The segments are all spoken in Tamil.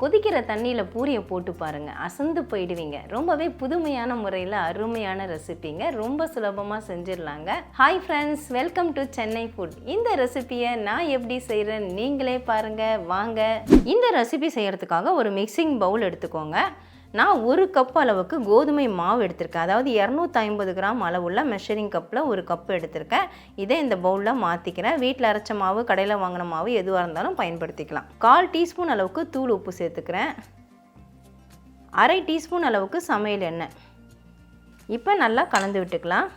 கொதிக்கிற தண்ணியில் பூரியை போட்டு பாருங்கள் அசந்து போயிடுவீங்க. ரொம்பவே புதுமையான முறையில் அருமையான ரெசிபிங்க. ரொம்ப சுலபமாக செஞ்சிடலாங்க. Hi friends welcome to Chennai food இந்த ரெசிபியை நான் எப்படி செய்கிறேன் நீங்களே பாருங்கள் வாங்க. இந்த ரெசிபி செய்கிறதுக்காக ஒரு மிக்சிங் பவுல் எடுத்துக்கோங்க. நான் ஒரு கப் அளவுக்கு கோதுமை மாவு எடுத்திருக்கேன். அதாவது இரநூத்தி ஐம்பது கிராம் அளவுள்ள மெஷரிங் கப்பில் ஒரு கப் எடுத்திருக்கேன். இதை இந்த பவுலில் மாற்றிக்கிறேன் வீட்டில் அரைச்ச மாவு கடையில் வாங்கின மாவு எதுவாக இருந்தாலும் பயன்படுத்திக்கலாம். கால் டீஸ்பூன் அளவுக்கு தூள் உப்பு சேர்த்துக்கிறேன். அரை டீஸ்பூன் அளவுக்கு சமையல் எண்ணெய். இப்போ நல்லா கலந்து விட்டுக்கலாம்.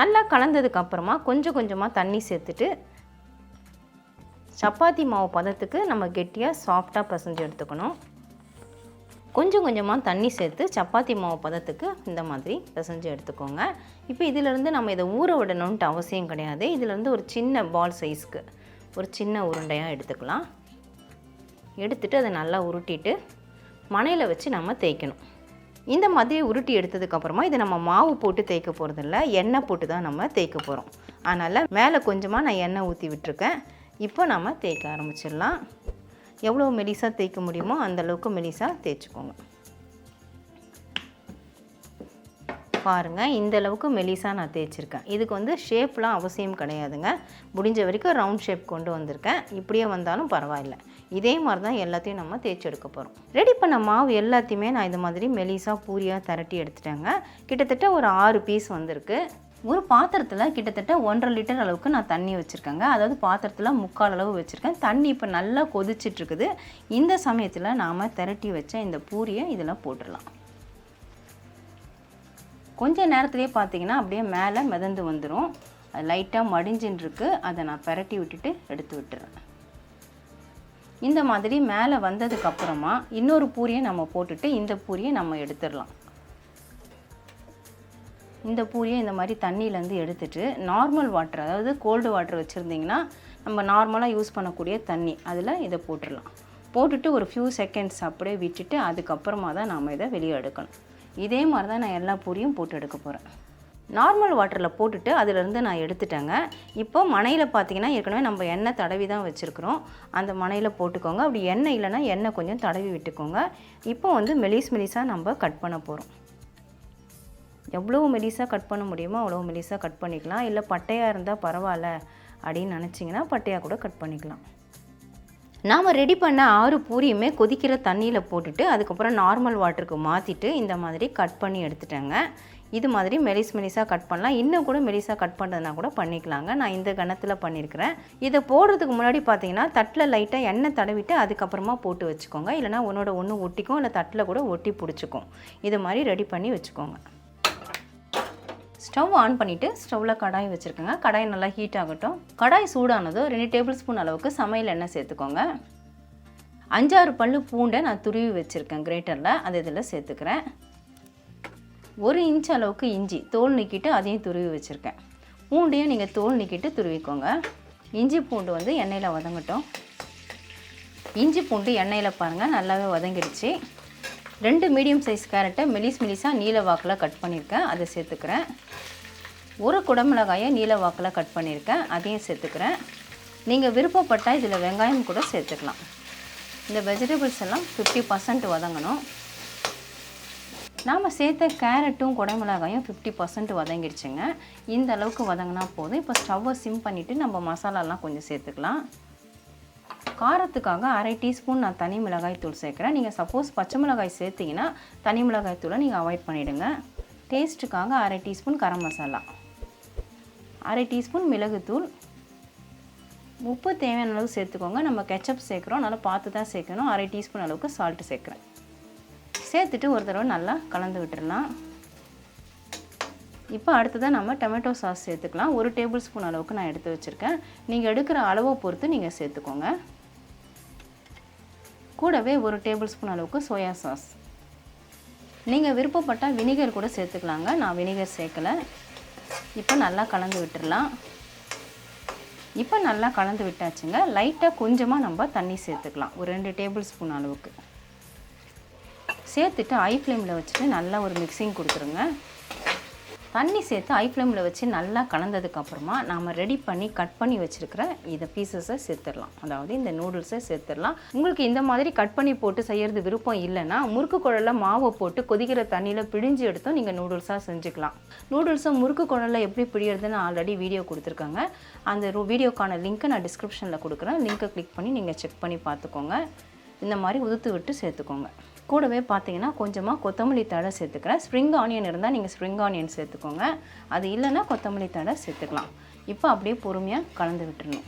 நல்லா கலந்ததுக்கு அப்புறமா கொஞ்சம் கொஞ்சமாக தண்ணி சேர்த்துட்டு சப்பாத்தி மாவு பதத்துக்கு நம்ம கெட்டியாக சாஃப்டாக பசைஞ்சு எடுத்துக்கணும். கொஞ்சம் கொஞ்சமாக தண்ணி சேர்த்து சப்பாத்தி மாவு பதத்துக்கு இந்த மாதிரி பிசைஞ்சு எடுத்துக்கோங்க. இப்போ இதிலேருந்து நம்ம இதை ஊற விடணுன்ட்டு அவசியம் கிடையாது. இதிலேருந்து ஒரு சின்ன பால் சைஸ்க்கு ஒரு சின்ன உருண்டையாக எடுத்துக்கலாம். எடுத்துட்டு அதை நல்லா உருட்டிட்டு மணையில் வச்சு நம்ம தேய்க்கணும். இந்த மாதிரி உருட்டி எடுத்ததுக்கப்புறமா இதை நம்ம மாவு போட்டு தேய்க்க போகிறதில்ல எண்ணெய் போட்டு தான் நம்ம தேய்க்க போகிறோம் அதனால் மேலே கொஞ்சமாக நான் எண்ணெய் ஊற்றி விட்டுருக்கேன். இப்போ நம்ம தேய்க்க ஆரம்பிச்சிடலாம். எவ்வளோ மெலிசாக தேய்க்க முடியுமோ அந்தளவுக்கு மெலிசாக தேய்ச்சிக்கோங்க. பாருங்கள் இந்த அளவுக்கு மெலிசாக நான் தேய்ச்சிருக்கேன். இதுக்கு வந்து ஷேப்லாம் அவசியம் கிடையாதுங்க. முடிஞ்ச வரைக்கும் ரவுண்ட் ஷேப் கொண்டு வந்திருக்கேன். இப்படியே வந்தாலும் பரவாயில்ல. இதே மாதிரி தான் எல்லாத்தையும் நம்ம தேய்ச்சி எடுக்க போகிறோம் ரெடி பண்ண மாவு எல்லாத்தையுமே நான் இது மாதிரி மெலிசாக பூரியாக திரட்டி எடுத்துட்டேங்க. கிட்டத்தட்ட ஒரு ஆறு பீஸ் வந்திருக்கு. ஒரு பாத்திரத்தில் கிட்டத்தட்ட ஒன்றரை லிட்டர் அளவுக்கு நான் தண்ணி வச்சுருக்கேங்க. அதாவது பாத்திரத்தில் முக்கால் அளவு வச்சுருக்கேன். தண்ணி இப்போ நல்லா கொதிச்சிட்ருக்குது. இந்த சமயத்தில் நாம் திரட்டி வச்ச இந்த பூரியை இதில் போட்டுடலாம். கொஞ்ச நேரத்துலேயே பார்த்தீங்கன்னா அப்படியே மேலே மிதந்து வந்துடும் அது லைட்டாக மடிஞ்சுன்னுருக்கு அதை நான் பரட்டி விட்டுட்டு எடுத்து விட்டுறேன். இந்த மாதிரி மேலே வந்ததுக்கப்புறமா இன்னொரு பூரியை நம்ம போட்டுட்டு இந்த பூரியை நம்ம எடுத்துடலாம். இந்த பூரியை இந்த மாதிரி தண்ணியிலேருந்து எடுத்துட்டு நார்மல் வாட்டர் அதாவது கோல்டு வாட்டர் வச்சுருந்திங்கன்னா நம்ம நார்மலாக யூஸ் பண்ணக்கூடிய தண்ணி. அதில் இதை போட்டுடலாம். போட்டுட்டு ஒரு ஃபியூ செகண்ட்ஸ் அப்படியே விட்டுட்டு அதுக்கப்புறமா தான் நாம் இதை வெளியே எடுக்கணும். இதே மாதிரி தான் நான் எல்லா பூரியும் போட்டு எடுக்க போகிறேன் நார்மல் வாட்டரில் போட்டுட்டு அதிலிருந்து நான் எடுத்துட்டேங்க. இப்போ மனையில் பார்த்தீங்கன்னா ஏற்கனவே நம்ம எண்ணெய் தடவி தான் வச்சுருக்குறோம். அந்த மனையில் போட்டுக்கோங்க. அப்படி எண்ணெய் இல்லைன்னா எண்ணெய் கொஞ்சம் தடவி விட்டுக்கோங்க. இப்போ வந்து மெலிஸ் மெலிஸாக நம்ம கட் பண்ண போகிறோம் எவ்வளோ மெலிசாக கட் பண்ண முடியுமோ அவ்வளோ மெலிசாக கட் பண்ணிக்கலாம். இல்லை பட்டையாக இருந்தால் பரவாயில்ல அப்படின்னு நினச்சிங்கன்னா பட்டையாக கூட கட் பண்ணிக்கலாம். நாம் ரெடி பண்ண ஆறு பூரியுமே கொதிக்கிற தண்ணியில் போட்டுட்டு அதுக்கப்புறம் நார்மல் வாட்டருக்கு மாற்றிட்டு இந்த மாதிரி கட் பண்ணி எடுத்துட்டேங்க. இது மாதிரி மெலிஸ் மெலிஸாக கட் பண்ணலாம். இன்னும் கூட மெலிஸாக கட் பண்ணுறதுனா கூட பண்ணிக்கலாங்க. நான் இந்த கணத்தில் பண்ணியிருக்கிறேன் இதை போடுறதுக்கு முன்னாடி பார்த்தீங்கன்னா தட்டில் லைட்டாக எண்ணெய் தடவிட்டு அதுக்கப்புறமா போட்டு வச்சுக்கோங்க. இல்லைனா உன்னோட ஒன்று ஒட்டிக்கும். இல்லை தட்டில் கூட ஒட்டி பிடிச்சிக்கும். இது மாதிரி ரெடி பண்ணி வச்சுக்கோங்க. ஸ்டவ் ஆன் பண்ணிவிட்டு ஸ்டவ்வில் கடாய் வச்சுருக்கோங்க. கடாய் நல்லா ஹீட் ஆகட்டும். கடாய் சூடானதும் ரெண்டு டேபிள் ஸ்பூன் அளவுக்கு சமையல் எண்ணெய் சேர்த்துக்கோங்க. அஞ்சாறு பல்லு பூண்டை நான் துருவி வச்சுருக்கேன் கிரேட்டரில். அது இதில் சேர்த்துக்கிறேன். ஒரு இன்ச் அளவுக்கு இஞ்சி தோல் நீக்கிட்டு அதையும் துருவி வச்சுருக்கேன். பூண்டையும் நீங்கள் தோல் நீக்கிட்டு துருவிக்கோங்க. இஞ்சி பூண்டு வந்து எண்ணெயில் வதங்கட்டும். இஞ்சி பூண்டு எண்ணெயில் பாருங்கள் நல்லாவே வதங்கிடுச்சு. ரெண்டு மீடியம் சைஸ் கேரட்டை மெலிஸ் மெலிஸாக நீல வாக்கில் கட் பண்ணியிருக்கேன் அதை சேர்த்துக்கிறேன். ஒரு குடமிளகாயை நீல வாக்கில் கட் பண்ணியிருக்கேன் அதையும் சேர்த்துக்கிறேன். நீங்கள் விருப்பப்பட்டால் இதில் வெங்காயம் கூட சேர்த்துக்கலாம். இந்த வெஜிடபிள்ஸ் எல்லாம் ஃபிஃப்டி பர்சன்ட் வதங்கணும். நாம் சேர்த்த கேரட்டும் குடமிளகாயும் ஃபிஃப்டி பர்சன்ட் வதங்கிடுச்சுங்க. இந்த அளவுக்கு வதங்கினா போதும். இப்போ ஸ்டவ்வை சிம் பண்ணிவிட்டு நம்ம மசாலாலாம் கொஞ்சம் சேர்த்துக்கலாம். காரத்துக்காக அரை டீஸ்பூன் நான் தனி மிளகாய் தூள் சேர்க்குறேன். நீங்கள் சப்போஸ் பச்சை மிளகாய் சேர்த்திங்கன்னா தனி மிளகாய் தூளை நீங்கள் அவாய்ட் பண்ணிவிடுங்க டேஸ்ட்டுக்காக அரை டீஸ்பூன் கரம் மசாலா. அரை டீஸ்பூன் மிளகுத்தூள் உப்பு தேவையான அளவு சேர்த்துக்கோங்க. நம்ம கெச்சப் சேர்க்குறோம். நல்லா பார்த்து தான் சேர்க்கணும். அரை டீஸ்பூன் அளவுக்கு சால்ட்டு சேர்க்குறேன். சேர்த்துட்டு ஒரு தடவை நல்லா கலந்து விட்டுடலாம் இப்போ அடுத்ததாக நம்ம டொமேட்டோ சாஸ் சேர்த்துக்கலாம். ஒரு டேபிள் ஸ்பூன் அளவுக்கு நான் எடுத்து வச்சுருக்கேன். நீங்கள் எடுக்கிற அளவை பொறுத்து நீங்கள் சேர்த்துக்கோங்க. கூடவே ஒரு டேபிள் ஸ்பூன் அளவுக்கு சோயா சாஸ் நீங்கள் விருப்பப்பட்டால் வினிகர் கூட சேர்த்துக்கலாங்க. நான் வினிகர் சேர்க்கலை. இப்போ நல்லா கலந்து விட்டுடலாம் இப்போ நல்லா கலந்து விட்டாச்சுங்க. லைட்டாக கொஞ்சமாக நம்ம தண்ணி சேர்த்துக்கலாம். ஒரு ரெண்டு டேபிள் ஸ்பூன் அளவுக்கு. சேர்த்துட்டு ஐ ஃப்ளேமில் வச்சுட்டு நல்லா ஒரு மிக்சிங் கொடுத்துருங்க. தண்ணி சேர்த்து ஐ ஃப்ளேமில் வச்சு நல்லா கலந்ததுக்கப்புறமா நாம் ரெடி பண்ணி கட் பண்ணி வச்சுருக்கிற இதை பீசஸை சேர்த்துடலாம். அதாவது இந்த நூடுல்ஸை சேர்த்துடலாம். உங்களுக்கு இந்த மாதிரி கட் பண்ணி போட்டு செய்கிறது விருப்பம் இல்லைன்னா முறுக்கு குழல்ல மாவை போட்டு கொதிக்கிற தண்ணியில் பிழிஞ்சு எடுத்தும் நீங்கள் நூடுல்ஸாக செஞ்சுக்கலாம். நூடுல்ஸை முறுக்கு குழலில் எப்படி பிழியறதுன்னு ஆல்ரெடி வீடியோ கொடுத்துருக்காங்க. அந்த வீடியோக்கான லிங்க்கை நான் டிஸ்கிரிப்ஷனில் கொடுக்குறேன். லிங்க்கை கிளிக் பண்ணி நீங்கள் செக் பண்ணி பார்த்துக்கோங்க. இந்த மாதிரி உதுத்து விட்டு சேர்த்துக்கோங்க. கூடவே பார்த்தீங்கன்னா கொஞ்சமாக கொத்தமல்லி தழை சேர்த்துக்கிறேன். ஸ்ப்ரிங் ஆனியன் இருந்தால் நீங்கள் ஸ்ப்ரிங் ஆனியன் சேர்த்துக்கோங்க. அது இல்லைன்னா கொத்தமல்லி தழை சேர்த்துக்கலாம். இப்போ அப்படியே பொறுமையாக கலந்து விட்டுறணும்.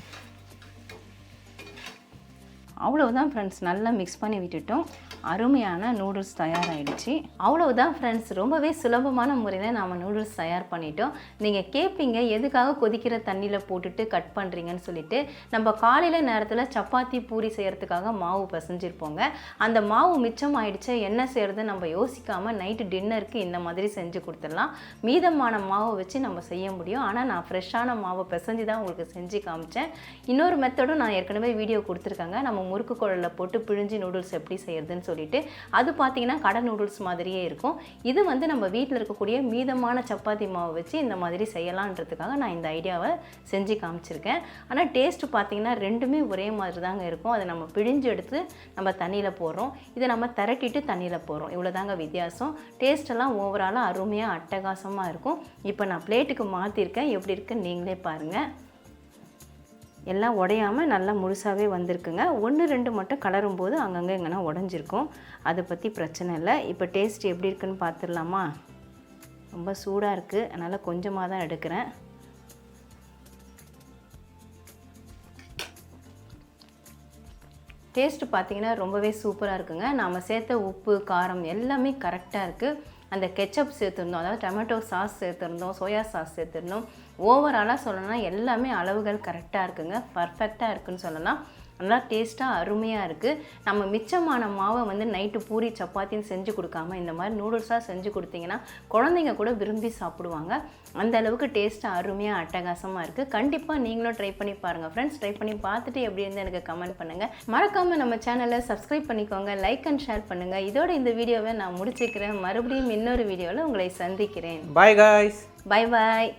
அவ்வளவுதான் ஃப்ரெண்ட்ஸ் நல்லா மிக்ஸ் பண்ணி விட்டுட்டோம். அருமையான நூடுல்ஸ் தயாராகிடுச்சு அவ்வளவுதான் ஃப்ரெண்ட்ஸ் ரொம்பவே சுலபமான முறையில் நாம் நூடுல்ஸ் தயார் பண்ணிட்டோம். நீங்கள் கேட்பீங்க எதுக்காக கொதிக்கிற தண்ணியில் போட்டுட்டு கட் பண்ணுறீங்கன்னு சொல்லிட்டு நம்ம காலையில் நேரத்தில் சப்பாத்தி பூரி செய்கிறதுக்காக மாவு பிசைஞ்சிருப்போங்க. அந்த மாவு மிச்சம் ஆயிடுச்சு என்ன செய்கிறது நம்ம யோசிக்காமல் நைட்டு டின்னருக்கு இந்த மாதிரி செஞ்சு கொடுத்துடலாம். மீதமான மாவை வச்சு நம்ம செய்ய முடியும். ஆனால் நான் ஃப்ரெஷ்ஷான மாவை பிசைஞ்சு தான் உங்களுக்கு செஞ்சு காமிச்சேன். இன்னொரு மெத்தடும் நான் ஏற்கனவே வீடியோ கொடுத்துருக்காங்க. நம்ம முறுக்கு குழலில் போட்டு பிழிஞ்சு நூடுல்ஸ் எப்படி செய்கிறதுன்னு சொல்லி சொல்லிட்டு அது பார்த்தீங்கன்னா கடை நூடுல்ஸ் மாதிரியே இருக்கும். இது வந்து நம்ம வீட்டில் இருக்கக்கூடிய மீதமான சப்பாத்தி மாவு வச்சு இந்த மாதிரி செய்யலான்றதுக்காக நான் இந்த ஐடியாவை செஞ்சு காமிச்சிருக்கேன். ஆனால் டேஸ்ட்டு பார்த்தீங்கன்னா ரெண்டுமே ஒரே மாதிரி தாங்க இருக்கும். அதை நம்ம பிழிஞ்சு எடுத்து நம்ம தண்ணியில் போடுறோம். இதை நம்ம திரட்டிட்டு தண்ணியில் போடுறோம். இவ்வளோதாங்க வித்தியாசம். டேஸ்ட்டெல்லாம் ஓவராலாக அருமையாக அட்டகாசமாக இருக்கும். இப்போ நான் பிளேட்டுக்கு மாற்றிருக்கேன் எப்படி இருக்குன்னு நீங்களே பாருங்கள் எல்லாம் உடையாமல் நல்லா முழுசாகவே வந்திருக்குங்க. ஒன்று ரெண்டு மட்டும் கலரும் போது அங்கங்கே எங்கன்னா உடஞ்சிருக்கும். அதை பற்றி பிரச்சனை இல்லை. இப்போ டேஸ்ட் எப்படி இருக்குன்னு பார்த்துடலாமா ரொம்ப சூடாக இருக்குது அதனால் கொஞ்சமாக தான் எடுக்கிறேன். டேஸ்ட்டு பார்த்தீங்கன்னா ரொம்பவே சூப்பராக இருக்குங்க. நாம் சேர்த்த உப்பு காரம் எல்லாமே கரெக்டாக இருக்குது அந்த கெச்சப் சேர்த்துருந்தோம் அதாவது டொமேட்டோ சாஸ் சேர்த்துருந்தோம் சோயா சாஸ் சேர்த்துருந்தோம். ஓவராலாக சொல்லணும்னா எல்லாமே அளவுகள் கரெக்டாக இருக்குங்க. பர்ஃபெக்டாக இருக்குன்னு சொல்லலாம். நல்லா டேஸ்ட்டாக அருமையாக இருக்குது நம்ம மிச்சமான மாவை வந்து நைட்டு பூரி சப்பாத்தின்னு செஞ்சு கொடுக்காம இந்த மாதிரி நூடுல்ஸாக செஞ்சு கொடுத்தீங்கன்னா குழந்தைங்க கூட விரும்பி சாப்பிடுவாங்க. அந்த அளவுக்கு டேஸ்ட்டாக அருமையாக அட்டகாசமாக இருக்குது கண்டிப்பாக நீங்களும் ட்ரை பண்ணி பாருங்கள் ஃப்ரெண்ட்ஸ் ட்ரை பண்ணி பார்த்துட்டு எப்படி இருந்து எனக்கு கமெண்ட் பண்ணுங்கள் மறக்காமல் நம்ம சேனலை சப்ஸ்கிரைப் பண்ணிக்கோங்க. லைக் அண்ட் ஷேர் பண்ணுங்கள் இதோட இந்த வீடியோவை நான் முடிச்சுக்கிறேன். மறுபடியும் இன்னொரு வீடியோவில் உங்களை சந்திக்கிறேன். Bye guys bye bye